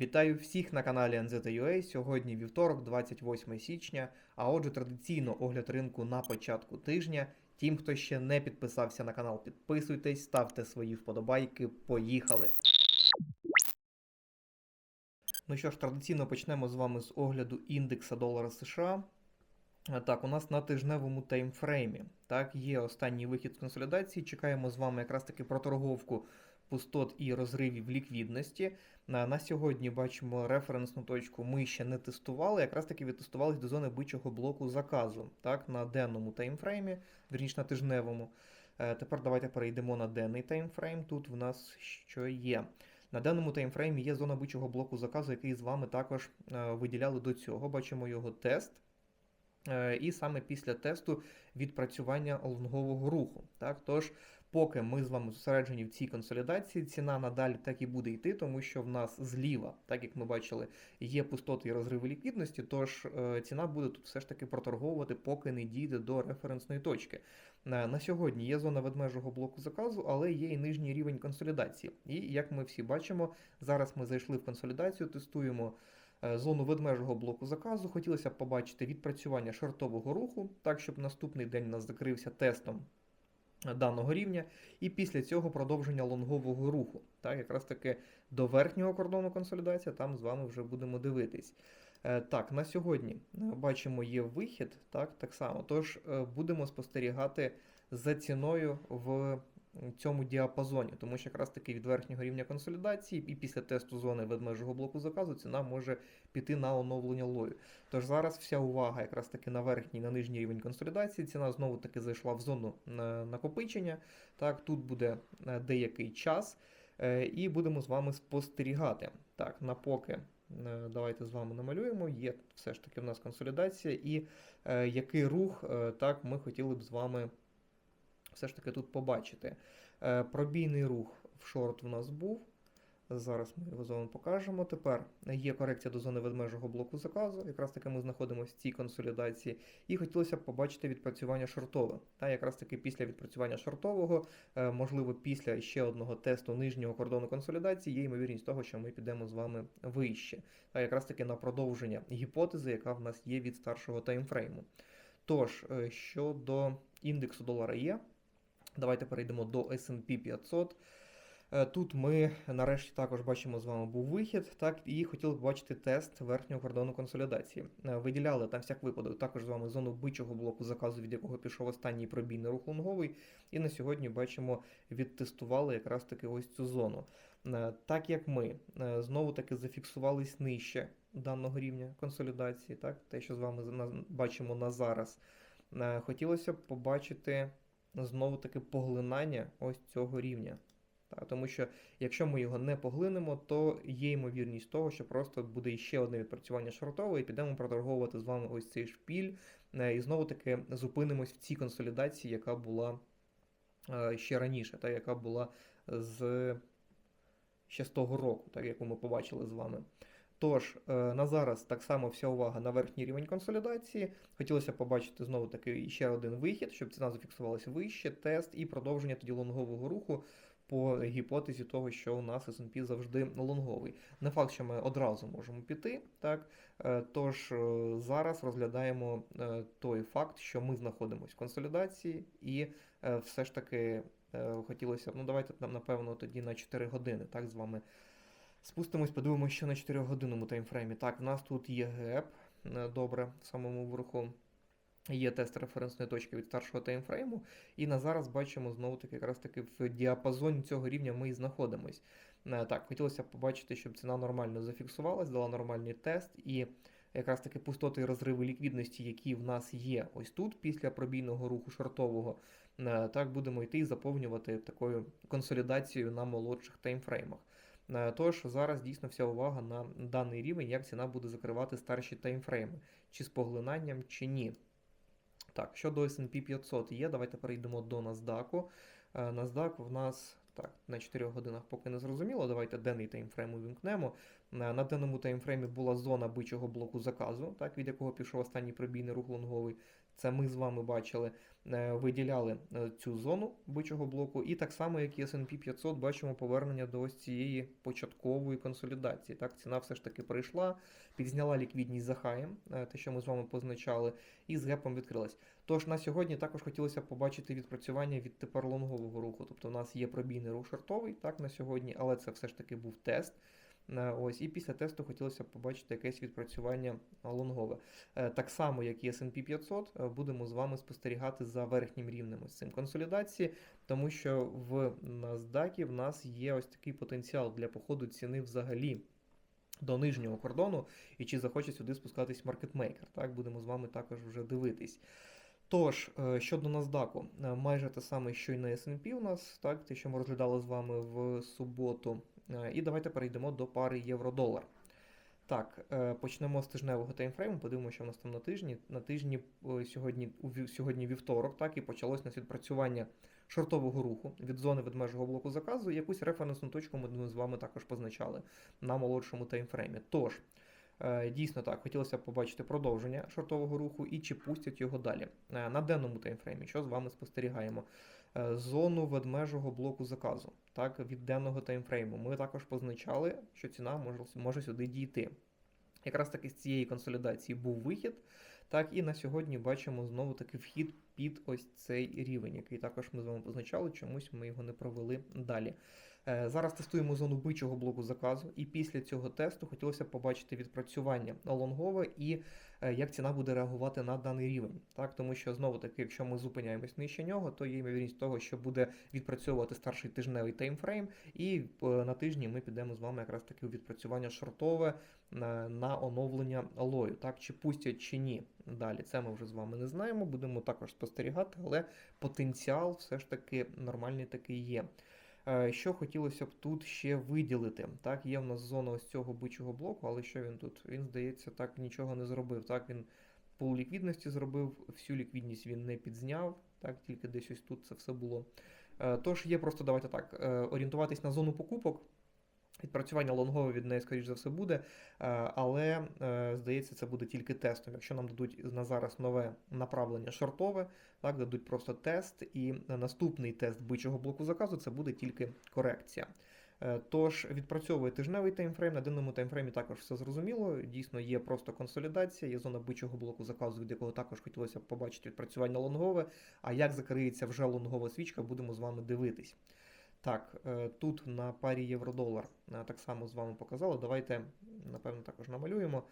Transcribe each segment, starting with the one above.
Вітаю всіх на каналі NZUA. Сьогодні вівторок, 28 січня. А отже, традиційно огляд ринку на початку тижня. Тим, хто ще не підписався на канал, підписуйтесь, ставте свої вподобайки. Поїхали! Ну що ж, традиційно почнемо з вами з огляду індекса долара США. Так, у нас на тижневому таймфреймі. Так, є останній вихід з консолідації. Чекаємо з вами якраз таки проторговку пустот і розривів ліквідності. На, сьогодні бачимо референсну точку. Ми ще не тестували. Якраз таки відтестувались до зони бичого блоку заказу. Так, на денному таймфреймі, вірніше на тижневому. Е, тепер давайте перейдемо на денний таймфрейм. Тут в нас що є. На даному таймфреймі є зона бичого блоку заказу, який з вами також е, виділяли до цього. Бачимо його тест. Е, І саме після тесту відпрацювання лонгового руху. Так, тож, поки ми з вами зосереджені в цій консолідації, ціна надалі так і буде йти, тому що в нас зліва, так як ми бачили, є пустоти і розриви ліквідності, тож е, ціна буде тут все ж таки проторговувати, поки не дійде до референсної точки. На, на сьогодні є зона ведмежого блоку заказу, але є і нижній рівень консолідації. І як ми всі бачимо, зараз ми зайшли в консолідацію, тестуємо е, зону ведмежого блоку заказу. Хотілося б побачити відпрацювання шортового руху, так щоб наступний день нас закрився тестом е, даного рівня, і після цього продовження лонгового руху. Так, якраз таки до верхнього кордону консолідація, там з вами вже будемо дивитись. Е, Так, на сьогодні е, бачимо, є вихід, так, так само. Тож е, будемо спостерігати за ціною в цьому діапазоні, тому що якраз таки від верхнього рівня консолідації і після тесту зони ведмежого блоку заказу ціна може піти на оновлення лою. Тож зараз вся увага якраз таки на верхній, на нижній рівень консолідації. Ціна знову таки зайшла в зону е, накопичення. Так, тут буде е, деякий час, е, і будемо з вами спостерігати. Так, на поки. Давайте з вами намалюємо. Є все ж таки в нас консолідація, і е, який рух е, так ми хотіли б з вами все ж таки тут побачити. Е, Пробійний рух в шорт в нас був. Зараз ми його з вами покажемо. Тепер є корекція до зони ведмежого блоку заказу. Якраз таки ми знаходимося в цій консолідації. І хотілося б побачити відпрацювання шортове. Та якраз таки після відпрацювання шортового, е, можливо, після ще одного тесту нижнього кордону консолідації, є ймовірність того, що ми підемо з вами вище. Та якраз таки на продовження гіпотези, яка в нас є від старшого таймфрейму. Тож, е, щодо індексу долара є, давайте перейдемо до S&P 500. Е, Тут ми нарешті також бачимо з вами був вихід, так, і хотіли б бачити тест верхнього кордону консолідації. Е, Виділяли там всяк випадок також з вами зону бичого блоку заказу, від якого пішов останній пробійний рух лонговий. І на сьогодні бачимо, відтестували якраз таки ось цю зону. Е, Так як ми знову таки зафіксувались нижче даного рівня консолідації, так, те, що з вами бачимо на зараз, хотілося б побачити знову таки поглинання ось цього рівня. Тому що якщо ми його не поглинемо, то є ймовірність того, що просто буде ще одне відпрацювання шортове, і підемо проторговувати з вами ось цей шпіль, е, і знову таки зупинимось в цій консолідації, яка була е, ще раніше, та яка була з ще з того року, так яку ми побачили з вами. Тож, е, на зараз так само вся увага на верхній рівень консолідації. Хотілося побачити знову таки ще один вихід, щоб ціна зафіксувалася вище, тест і продовження тоді лонгового руху по гіпотезі того, що у нас S&P завжди лонговий. Не факт, що ми одразу можемо піти, так? Е, Тож е, зараз розглядаємо той факт, що ми знаходимося в консолідації, і все ж таки хотілося б, ну давайте нам, напевно, тоді на 4 години, так, з вами спустимось, подивимося, що на 4 годинному таймфреймі. Так, в нас тут є геп, е, добре, в самому верху. Є тест референсної точки від старшого таймфрейму, і на зараз бачимо знову таки якраз таки в діапазоні цього рівня ми і знаходимось. Е, Так, хотілося б побачити, щоб ціна нормально зафіксувалась, дала нормальний тест, і якраз таки пустоти і розриви ліквідності, які в нас є ось тут, після пробійного руху шортового, е, так будемо йти і заповнювати такою консолідацією на молодших таймфреймах. Е, Тож зараз дійсно вся увага на даний рівень, як ціна буде закривати старші таймфрейми, чи з поглинанням, чи ні. Так, щодо S&P 500 є, давайте перейдемо до NASDAQ. Е, NASDAQ в нас так, на 4 годинах поки не зрозуміло. Давайте денний таймфрейм увімкнемо. Е, На даному таймфреймі була зона бичого блоку заказу, так, від якого пішов останній пробійний рух лонговий. Це ми з вами бачили, е, виділяли е, цю зону бичого блоку, і так само, як і S&P 500, бачимо повернення до ось цієї початкової консолідації. Так, ціна все ж таки прийшла, підзняла ліквідність за хаєм, е, те, що ми з вами позначали, і з гепом відкрилась. Тож на сьогодні також хотілося побачити відпрацювання від тепер лонгового руху. Тобто, у нас є пробійний рух шортовий так на сьогодні, але це все ж таки був тест. Е, Ось, і після тесту хотілося б побачити якесь відпрацювання лонгове. Е, Так само, як і S&P 500, е, будемо з вами спостерігати за верхнім рівнем ось цим консолідації, тому що в NASDAQ в нас є ось такий потенціал для походу ціни взагалі. До нижнього кордону, і чи захоче сюди спускатись маркетмейкер. Так, будемо з вами також вже дивитись. Тож, щодо NASDAQ, майже те саме, що й на S&P у нас, так, те, що ми розглядали з вами в суботу. Е, І давайте перейдемо до пари євро-долар. Так, е, почнемо з тижневого таймфрейму, подивимося, що в нас там на тижні. На тижні е, сьогодні, сьогодні вівторок, так, і почалось нас відпрацювання шортового руху від зони ведмежого блоку заказу. Якусь референсну точку ми з вами також позначали на молодшому таймфреймі. Тож, дійсно так, хотілося б побачити продовження шортового руху і чи пустять його далі. На денному таймфреймі, що з вами спостерігаємо? Е, Зону ведмежого блоку заказу, так, від денного таймфрейму. Ми також позначали, що ціна може, може сюди дійти. Якраз таки з цієї консолідації був вихід. Так, і на сьогодні бачимо знову таки вхід під ось цей рівень, який також ми з вами позначали, чомусь ми його не провели далі. Е, Зараз тестуємо зону бичого блоку заказу, і після цього тесту хотілося б побачити відпрацювання лонгове і е, як ціна буде реагувати на даний рівень. Так, тому що знову таки, якщо ми зупиняємось нижче нього, то є ймовірність того, що буде відпрацьовувати старший тижневий таймфрейм, і е, на тижні ми підемо з вами якраз таки у відпрацювання шортове на оновлення алою. Так, чи пустять чи ні. Далі це ми вже з вами не знаємо. Будемо також спостерігати, але потенціал все ж таки нормальний такий є. Е, Що хотілося б тут ще виділити? Так, є в нас зона ось цього бичого блоку, але що він тут? Він, здається, так нічого не зробив. Так, він пул ліквідності зробив, всю ліквідність він не підзняв, так, тільки десь ось тут це все було. Е, Тож є просто, давайте так, е, орієнтуватись на зону покупок. Відпрацювання лонгове від неї, скоріш за все, буде, е, але е, здається, це буде тільки тестом. Якщо нам дадуть на зараз нове направлення шортове, так, дадуть просто тест, і наступний тест бичого блоку заказу це буде тільки корекція. Е, Тож відпрацьовує тижневий таймфрейм, на денному таймфреймі також все зрозуміло. Дійсно, є просто консолідація, є зона бичого блоку заказу, від якого також хотілося б побачити відпрацювання лонгове. А як закриється вже лонгова свічка, будемо з вами дивитись. Так, е, тут на парі євро-долар е, так само з вами показали. Давайте, напевно, також намалюємо.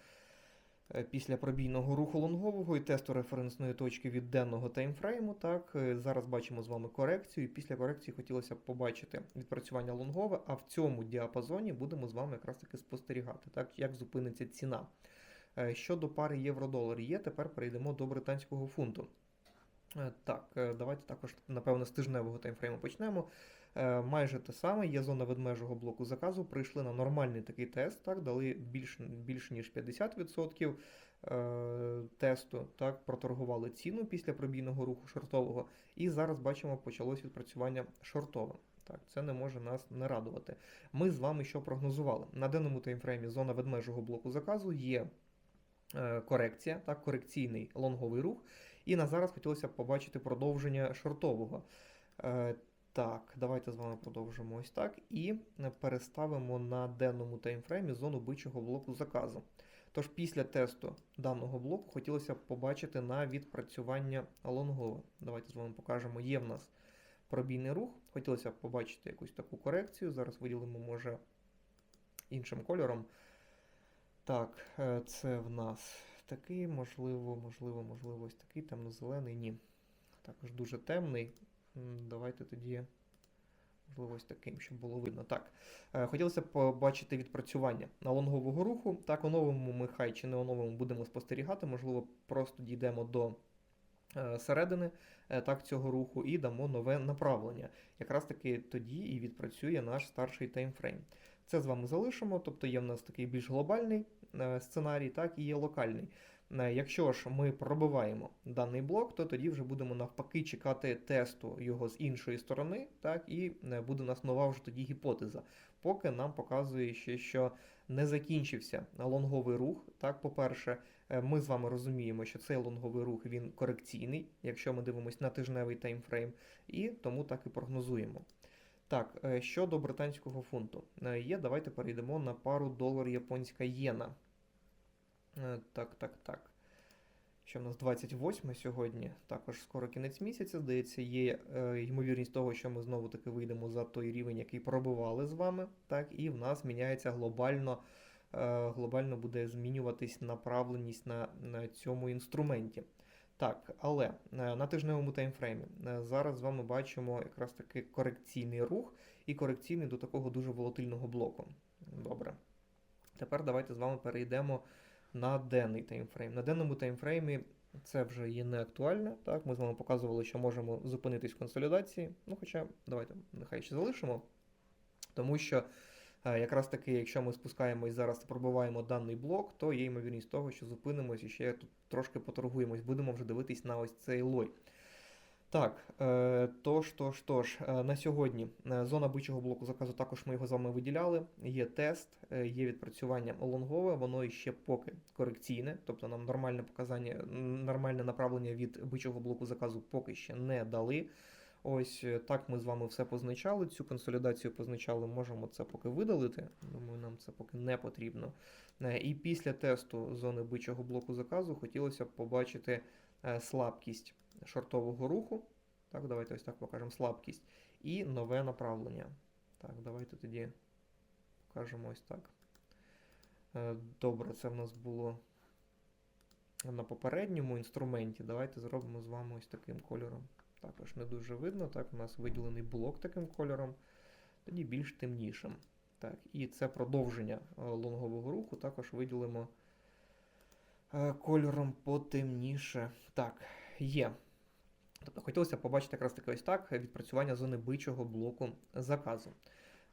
Е, Після пробійного руху лонгового і тесту референсної точки від денного таймфрейму. Так, зараз бачимо з вами корекцію. І після корекції хотілося б побачити відпрацювання лонгове, а в цьому діапазоні будемо з вами якраз таки спостерігати, так, як зупиниться ціна. Щодо пари євро-долар є, тепер перейдемо до британського фунту. Так, давайте також, напевно, з тижневого таймфрейму почнемо. Е, Майже те саме, є зона ведмежого блоку заказу. Прийшли на нормальний такий тест, так, дали більш, більш ніж 50% е, тесту, так, проторгували ціну після пробійного руху шортового. І зараз бачимо, почалось відпрацювання шортове. Так, це не може нас не радувати. Ми з вами що прогнозували? На денному таймфреймі зона ведмежого блоку заказу є е, корекція, так, корекційний лонговий рух. І на зараз хотілося б побачити продовження шортового. Так, давайте з вами продовжимо ось так. І е, переставимо на денному таймфреймі зону бичого блоку заказу. Тож після тесту даного блоку хотілося б побачити на відпрацювання лонгове. Давайте з вами покажемо. Є в нас пробійний рух. Хотілося б побачити якусь таку корекцію. Зараз виділимо, може, іншим кольором. Так, е, це в нас такий, можливо, можливо, можливо, ось такий темно-зелений. Ні. Також дуже темний. Давайте тоді, можливо, ось таким, щоб було видно. Так. е, Хотілося б побачити відпрацювання на лонгового руху. Так, оновимо ми хай чи не оновимо будемо спостерігати. Можливо, просто дійдемо до е, середини е, так, цього руху і дамо нове направлення. Якраз таки тоді і відпрацює наш старший таймфрейм. Це з вами залишимо, тобто є в нас такий більш глобальний сценарій, так і є локальний. Е, Якщо ж ми пробиваємо даний блок, то тоді вже будемо навпаки чекати тесту його з іншої сторони, так, і е, буде у нас нова вже тоді гіпотеза. Поки нам показує ще, що не закінчився лонговий рух. Так, по-перше, е, ми з вами розуміємо, що цей лонговий рух він корекційний, якщо ми дивимося на тижневий таймфрейм, і тому так і прогнозуємо. Так, щодо британського фунту є, давайте перейдемо на пару долар японська єна. Е, Так, так, так. Що в нас 28 сьогодні, також скоро кінець місяця. Здається, є е, ймовірність того, що ми знову таки вийдемо за той рівень, який пробивали з вами. Так, і в нас міняється глобально, е, глобально буде змінюватись направленість на, на цьому інструменті. Так, але е, на тижневому таймфреймі е, зараз з вами бачимо якраз таки корекційний рух і корекційний до такого дуже волатильного блоку. Добре. Тепер давайте з вами перейдемо на денний таймфрейм. На денному таймфреймі це вже є не актуально. Так, ми з вами показували, що можемо зупинитись в консолідації. Ну, хоча давайте нехай ще залишимо. Тому що е, якраз таки, якщо ми спускаємось зараз і пробиваємо даний блок, то є ймовірність того, що зупинимось і ще тут трошки поторгуємось, будемо вже дивитись на ось цей лой. Так, е, тож, тож, тож, е, на сьогодні е, зона бичого блоку заказу також ми його з вами виділяли. Є тест, є відпрацювання лонгове, воно іще поки корекційне, тобто нам нормальне показання, нормальне направлення від бичого блоку заказу поки ще не дали. Ось так ми з вами все позначали. Цю консолідацію позначали, можемо це поки видалити. Думаю, нам це поки не потрібно. І після тесту зони бичого блоку заказу хотілося б побачити слабкість шортового руху. Так, давайте ось так покажемо слабкість. І нове направлення. Так, давайте тоді покажемо ось так. Е, Добре, це в нас було на попередньому інструменті. Давайте зробимо з вами ось таким кольором. Також не дуже видно. Так, у нас виділений блок таким кольором, тоді більш темнішим. Так, і це продовження е, лонгового руху. Також виділимо е, кольором потемніше. Так, є. Тобто хотілося побачити якраз таки ось так відпрацювання зони бичого блоку заказу.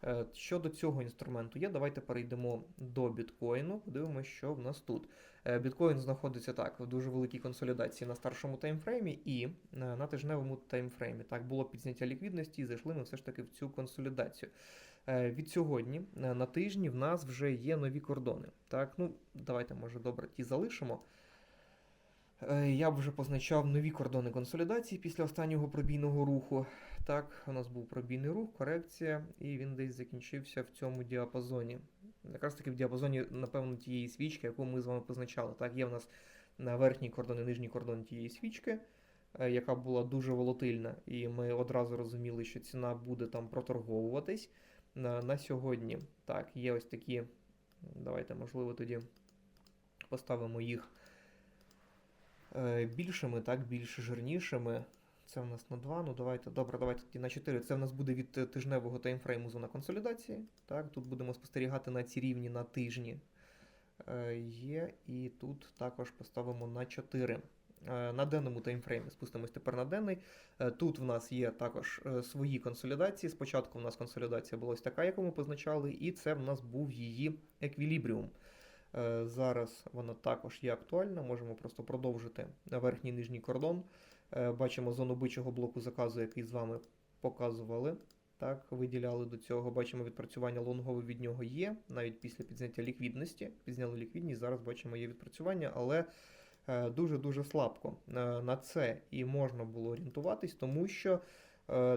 Е, Щодо цього інструменту є, давайте перейдемо до біткоїну, подивимося, що в нас тут. Е, Біткоін знаходиться так в дуже великій консолідації на старшому таймфреймі і е, на тижневому таймфреймі. Так, було підняття ліквідності і зайшли ми все ж таки в цю консолідацію. Від сьогодні на тижні в нас вже є нові кордони. Так, ну давайте, може, добре, ті залишимо. Е, Я б вже позначав нові кордони консолідації після останнього пробійного руху. Так, у нас був пробійний рух, корекція, і він десь закінчився в цьому діапазоні. Якраз таки в діапазоні, напевно, тієї свічки, яку ми з вами позначали. Так, є в нас на верхній кордон і нижній кордон тієї свічки, е, яка була дуже волатильна, і ми одразу розуміли, що ціна буде там проторговуватись. На, на сьогодні так, є ось такі. Давайте, можливо, тоді поставимо їх більшими, так, більш жирнішими. Це в нас на 2. Ну давайте, добре, давайте тоді на 4. Це в нас буде від е, тижневого таймфрейму зона консолідації. Так, тут будемо спостерігати на ці рівні на тижні. Е, є, і тут також поставимо на 4. Е, На денному таймфреймі спустимось тепер на денний. Е, Тут в нас є також е, свої консолідації. Спочатку в нас консолідація була ось така, яку ми позначали, і це в нас був її еквілібріум. Е, Зараз вона також є актуальна. Можемо просто продовжити верхній нижній кордон. Е, Бачимо зону бичого блоку заказу, який з вами показували. Так, виділяли до цього. Бачимо відпрацювання лонгове від нього є, навіть після підзняття ліквідності. Підзняли ліквідність, зараз бачимо є відпрацювання, але е, дуже-дуже слабко. На це і можна було орієнтуватись, тому що,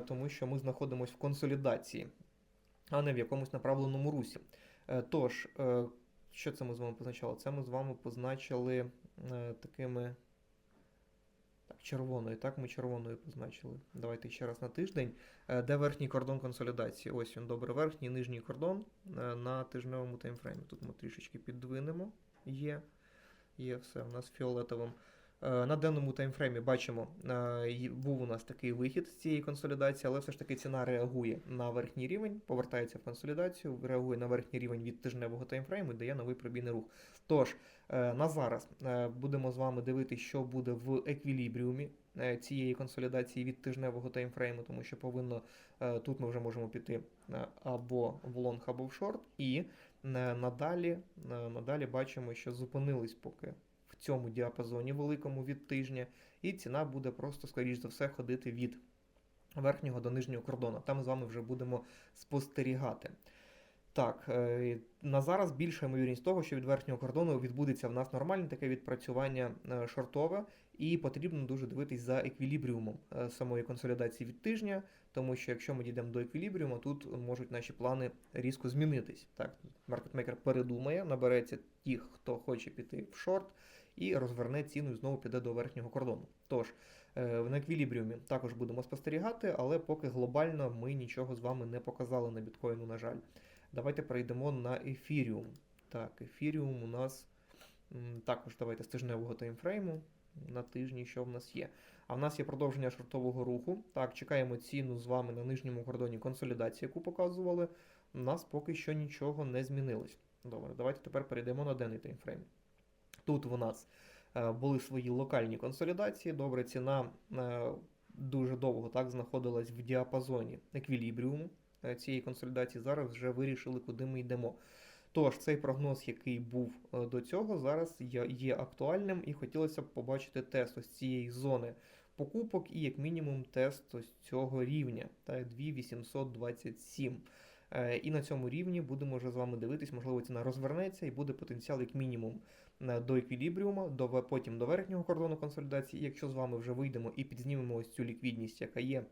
тому що ми знаходимося в консолідації, а не в якомусь направленому русі. Тож, що це ми з вами позначали? Це ми з вами позначили е, такими. Так, червоною, так, ми червоною позначили. Давайте ще раз на тиждень. Е, Де верхній кордон консолідації? Ось він, добре, верхній, нижній кордон е, на тижневому таймфреймі. Тут ми трішечки піддвинемо. Є. Є все у нас фіолетовим. Е, На денному таймфреймі бачимо, е, був у нас такий вихід з цієї консолідації, але все ж таки ціна реагує на верхній рівень, повертається в консолідацію, реагує на верхній рівень від тижневого таймфрейму дає новий пробійний рух. Тож, е, на зараз будемо з вами дивитися, що буде в еквілібріумі цієї консолідації від тижневого таймфрейму, тому що повинно тут ми вже можемо піти або в лонг, або в шорт, і надалі, надалі бачимо, що зупинились поки в цьому діапазоні великому від тижня, і ціна буде просто, скоріш за все, ходити від верхнього до нижнього кордону. Там з вами вже будемо спостерігати. Так, е, на зараз більша ймовірність того, що від верхнього кордону відбудеться в нас нормальне таке відпрацювання е, шортове, і потрібно дуже дивитись за еквілібріумом е, самої консолідації від тижня, тому що якщо ми дійдемо до еквілібріуму, тут можуть наші плани різко змінитись. Так, маркетмейкер передумає, набереться тих, хто хоче піти в шорт, і розверне ціну і знову піде до верхнього кордону. Тож, е, на еквілібріумі також будемо спостерігати, але поки глобально ми нічого з вами не показали на біткоїну, на жаль. Давайте перейдемо на ефіріум. Так, ефіріум у нас також давайте з тижневого таймфрейму. На тижні, що в нас є. А в нас є продовження шортового руху. Так, чекаємо ціну з вами на нижньому кордоні консолідації, яку показували. У нас поки що нічого не змінилось. Добре, давайте тепер перейдемо на денний таймфрейм. Тут у нас е, були свої локальні консолідації. Добре, ціна е, дуже довго так знаходилась в діапазоні еквілібріуму е, цієї консолідації. Зараз вже вирішили, куди ми йдемо. Тож, цей прогноз, який був до цього, зараз є, актуальним, і хотілося б побачити тест ось цієї зони покупок і, як мінімум, тест ось цього рівня так, 2827. Е, І на цьому рівні будемо вже з вами дивитись, можливо, ціна розвернеться і буде потенціал як мінімум до еквілібріума, до, потім до верхнього кордону консолідації. Якщо з вами вже вийдемо і підзнімемо ось цю ліквідність, яка є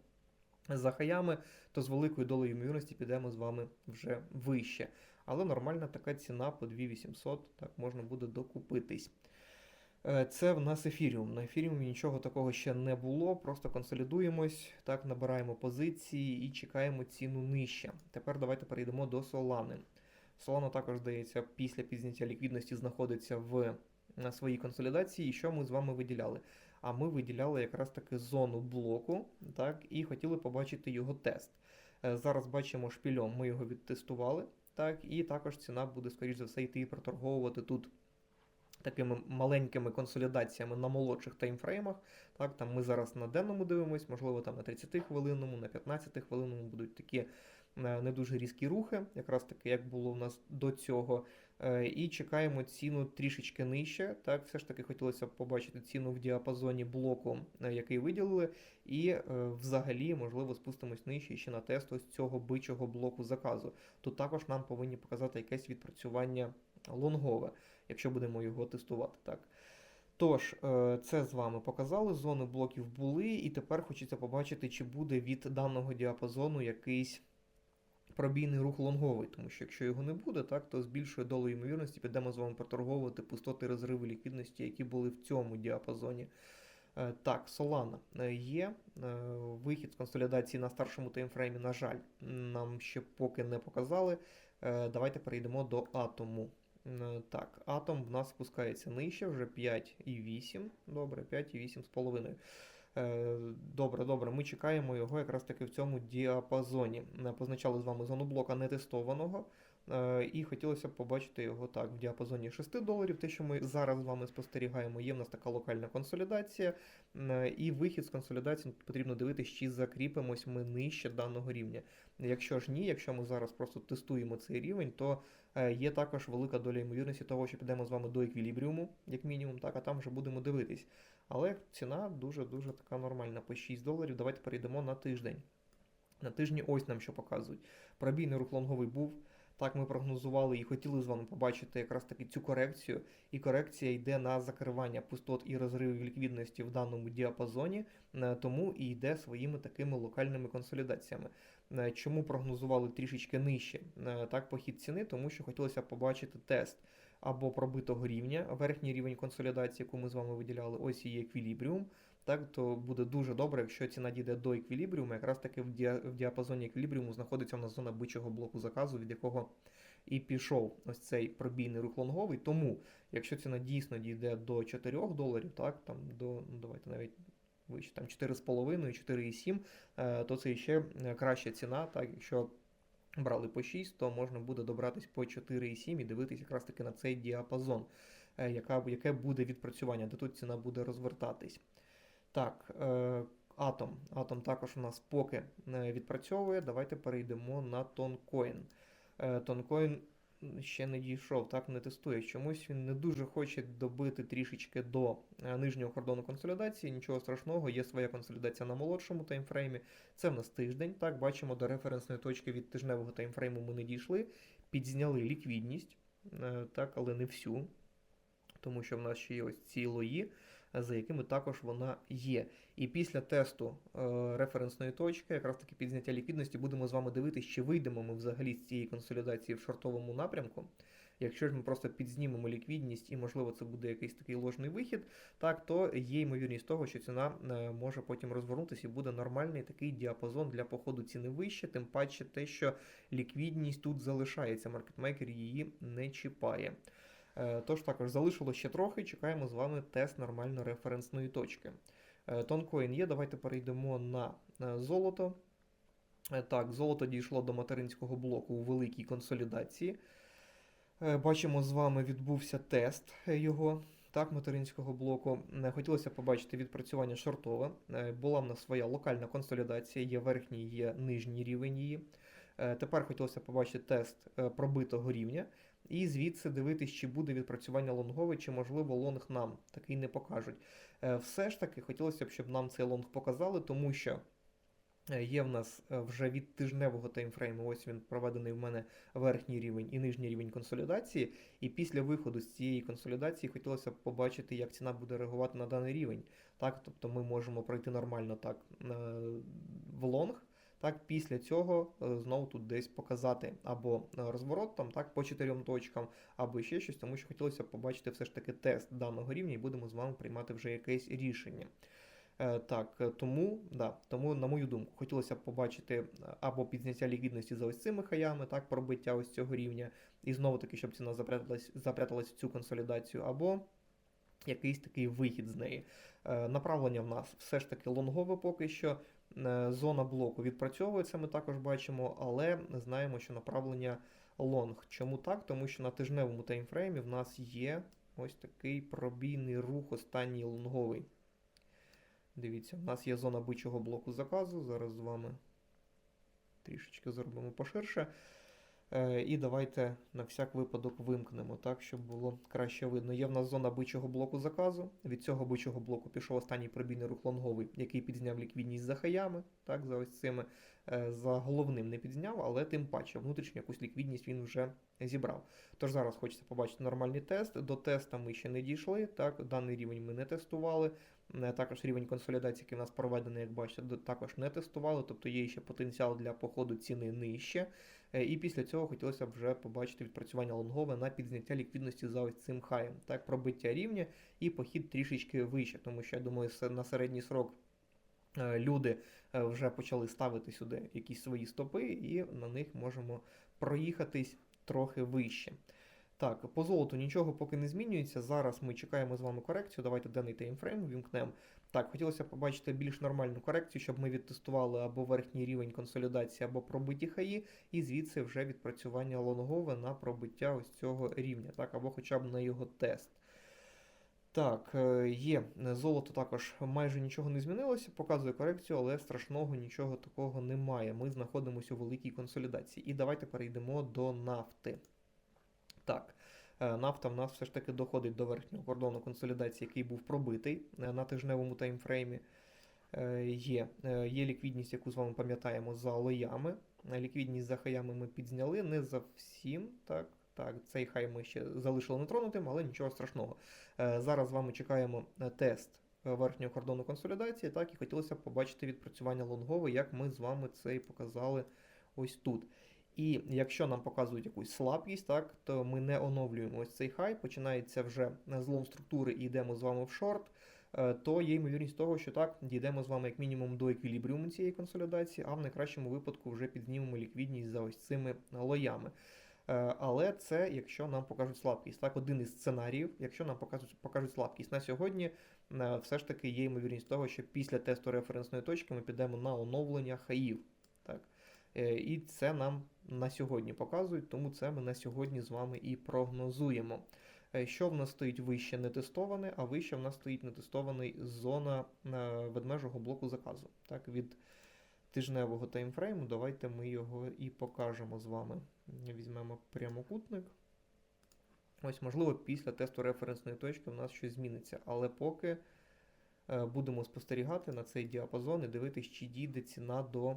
за хаями, то з великою долею ймовірності підемо з вами вже вище. Але нормальна така ціна по 2800, так можна буде докупитись. Е, Це в нас ефіріум. На ефіріумі нічого такого ще не було, просто консолідуємось, так, набираємо позиції і чекаємо ціну нижче. Тепер давайте перейдемо до Solana. Solana також, здається, після підняття ліквідності знаходиться в своїй консолідації. І що ми з вами виділяли? А ми виділяли якраз таки зону блоку, так, і хотіли побачити його тест. Е, Зараз бачимо шпільом, ми його відтестували, так, і також ціна буде, скоріш за все, йти і проторговувати тут такими маленькими консолідаціями на молодших таймфреймах. Так, там ми зараз на денному дивимось, можливо, там на 30 хвилинному, на 15 хвилинному будуть такі не дуже різкі рухи, якраз таки, як було у нас до цього. Е, І чекаємо ціну трішечки нижче. Так, все ж таки хотілося б побачити ціну в діапазоні блоку, е, який виділили. І е, взагалі, можливо, спустимось нижче ще на тест ось цього бичого блоку заказу. Тут також нам повинні показати якесь відпрацювання лонгове, якщо будемо його тестувати. так. Тож, е, це з вами показали. Зони блоків були, і тепер хочеться побачити, чи буде від даного діапазону якийсь пробійний рух лонговий, тому що якщо його не буде, так, то з більшою долею ймовірності підемо з вами проторговувати пустоти розриви ліквідності, які були в цьому діапазоні. Е, Так, Solana е, є. Е, Вихід з консолідації на старшому таймфреймі, на жаль, нам ще поки не показали. Давайте перейдемо до атому. Так, атом в нас спускається нижче, вже 5,8. Добре, 5,8 з половиною. Е, Добре, добре, ми чекаємо його якраз таки в цьому діапазоні. Е, Позначали з вами зону блока нетестованого. Е, І хотілося б побачити його так в діапазоні 6 доларів. Те, що ми зараз з вами спостерігаємо, є в нас така локальна консолідація. І вихід з консолідації потрібно дивитися, чи закріпимось ми нижче даного рівня. Якщо ж ні, якщо ми зараз просто тестуємо цей рівень, то є також велика доля ймовірності того, що підемо з вами до еквілібріуму, як мінімум, так, а там вже будемо дивитись. Але ціна дуже-дуже така нормальна по 6 доларів. Давайте перейдемо на тиждень. На тижні ось нам що показують. Пробійний рух лонговий був. Так, ми прогнозували і хотіли з вами побачити якраз таки цю корекцію. І корекція йде на закривання пустот і розривів ліквідності в даному діапазоні, е, тому і йде своїми такими локальними консолідаціями. Е, Чому прогнозували трішечки нижче е, так похід ціни? Тому що хотілося побачити тест або пробитого рівня, верхній рівень консолідації, яку ми з вами виділяли, ось є еквілібріум. Так, то буде дуже добре, якщо ціна дійде до еквілібріуму, якраз таки в діапазоні еквілібріуму знаходиться в нас зона бичого блоку заказу, від якого і пішов ось цей пробійний рух лонговий. Тому, якщо ціна дійсно дійде до 4 доларів, так, там до, ну давайте навіть вище, там 4,5, 4,7, е, то це ще е, краща ціна, так, якщо брали по 6, то можна буде добратись по 4,7 і дивитись якраз таки на цей діапазон, е, яка, яке буде відпрацювання, де тут ціна буде розвертатись. Так, атом. Атом також у нас поки відпрацьовує. Давайте перейдемо на тонкоін. Тонкоін ще не дійшов, так не тестує. Чомусь він не дуже хоче добити трішечки до е, нижнього кордону консолідації. Нічого страшного, є своя консолідація на молодшому таймфреймі. Це в нас тиждень. Так, бачимо, до референсної точки від тижневого таймфрейму ми не дійшли. підзняли ліквідність, е, так, але не всю, тому що в нас ще є ось ці лої, за якими також вона є. І після тесту е, референсної точки, якраз таки підзняття ліквідності, будемо з вами дивитися, чи вийдемо ми взагалі з цієї консолідації в шортовому напрямку. Якщо ж ми просто підзнімемо ліквідність і, можливо, це буде якийсь такий ложний вихід, так то є ймовірність того, що ціна е, може потім розвернутися і буде нормальний такий діапазон для походу ціни вище, тим паче те, що ліквідність тут залишається, маркетмейкер її не чіпає. Е, Тож також залишилось ще трохи, чекаємо з вами тест нормально референсної точки. Е, Тонкоін є, давайте перейдемо на е, золото. Так, золото дійшло до материнського блоку у великій консолідації. Бачимо, з вами відбувся тест його, так, материнського блоку. Хотілося побачити відпрацювання шортове. Була в нас своя локальна консолідація, є верхній, є нижній рівень її. Тепер хотілося побачити тест пробитого рівня. І звідси дивитись, чи буде відпрацювання лонгове, чи можливо лонг нам такий не покажуть. Е, Все ж таки хотілося б, щоб нам цей лонг показали, тому що е, є в нас е, вже від тижневого таймфрейму, ось він проведений в мене верхній рівень і нижній рівень консолідації. І після виходу з цієї консолідації хотілося б побачити, як ціна буде реагувати на даний рівень. Так, тобто ми можемо пройти нормально так в лонг. Так, після цього е, знову тут десь показати або е, розворот там, так, по чотирьом точкам, або ще щось, тому що хотілося побачити все ж таки тест даного рівня і будемо з вами приймати вже якесь рішення. Е, Так, тому, да, тому, на мою думку, хотілося б побачити або підняття ліквідності за ось цими хаями, так, пробиття ось цього рівня, і знову таки, щоб ціна запряталась, запряталась в цю консолідацію, або якийсь такий вихід з неї. Направлення в нас все ж таки лонгове поки що. Е, Зона блоку відпрацьовується, ми також бачимо, але знаємо, що направлення лонг. Чому так? Тому що на тижневому таймфреймі в нас є ось такий пробійний рух, останній лонговий. Дивіться, в нас є зона бичого блоку заказу. Зараз з вами трішечки зробимо поширше. Е, І давайте на всяк випадок вимкнемо, так, щоб було краще видно. Є в нас зона бичого блоку заказу. Від цього бичого блоку пішов останній пробійний рух лонговий, який підзняв ліквідність за хаями, так, за ось цими. Е, За головним не підзняв, але тим паче внутрішню якусь ліквідність він вже зібрав. Тож зараз хочеться побачити нормальний тест. До теста ми ще не дійшли. Так, даний рівень ми не тестували. Також рівень консолідації, який в нас проведений, як бачите, також не тестували, тобто є ще потенціал для походу ціни нижче. Е, І після цього хотілося б вже побачити відпрацювання лонгове на підзняття ліквідності за ось цим хаєм. Так, пробиття рівня і похід трішечки вище, тому що я думаю, на середній срок е, люди е, вже почали ставити сюди якісь свої стопи, і на них можемо проїхатись трохи вище. Так, по золоту нічого поки не змінюється. Зараз ми чекаємо з вами корекцію. Давайте денний таймфрейм вімкнемо. Так, хотілося побачити більш нормальну корекцію, щоб ми відтестували або верхній рівень консолідації, або пробиті хаї, і звідси вже відпрацювання лонгове на пробиття ось цього рівня, так, або хоча б на його тест. Так, е, є золото також майже нічого не змінилося, показує корекцію, але страшного нічого такого немає. Ми знаходимося у великій консолідації. І давайте перейдемо до нафти. Так, нафта в нас все ж таки доходить до верхнього кордону консолідації, який був пробитий е, на тижневому таймфреймі. Е, Є, е, є ліквідність, яку з вами пам'ятаємо за лоями. Е, Ліквідність за хаями ми підзняли, не за всім. Так, так, цей хай ми ще залишили нетронутим, але нічого страшного. Е, Зараз з вами чекаємо е, тест е, верхнього кордону консолідації, так, і хотілося б побачити відпрацювання лонгове, як ми з вами це і показали ось тут. І якщо нам показують якусь слабкість, так, то ми не оновлюємо ось цей хай, починається вже злом структури і йдемо з вами в шорт, е, то є ймовірність того, що так, дійдемо з вами як мінімум до еквілібріуму цієї консолідації, а в найкращому випадку вже підзнімемо ліквідність за ось цими лоями. Е, Але це якщо нам покажуть слабкість. Так, один із сценаріїв, якщо нам покажуть, покажуть слабкість на сьогодні, е, все ж таки є ймовірність того, що після тесту референсної точки ми підемо на оновлення хаїв. Так. Е, І це нам на сьогодні показують, тому це ми на сьогодні з вами і прогнозуємо. Е, Що в нас стоїть вище не тестоване, а вище в нас стоїть нетестований зона е, ведмежого блоку заказу. Так, від тижневого таймфрейму. Давайте ми його і покажемо з вами. Візьмемо прямокутник. Ось, можливо, після тесту референсної точки в нас щось зміниться, але поки будемо спостерігати на цей діапазон і дивитись, чи дійде ціна до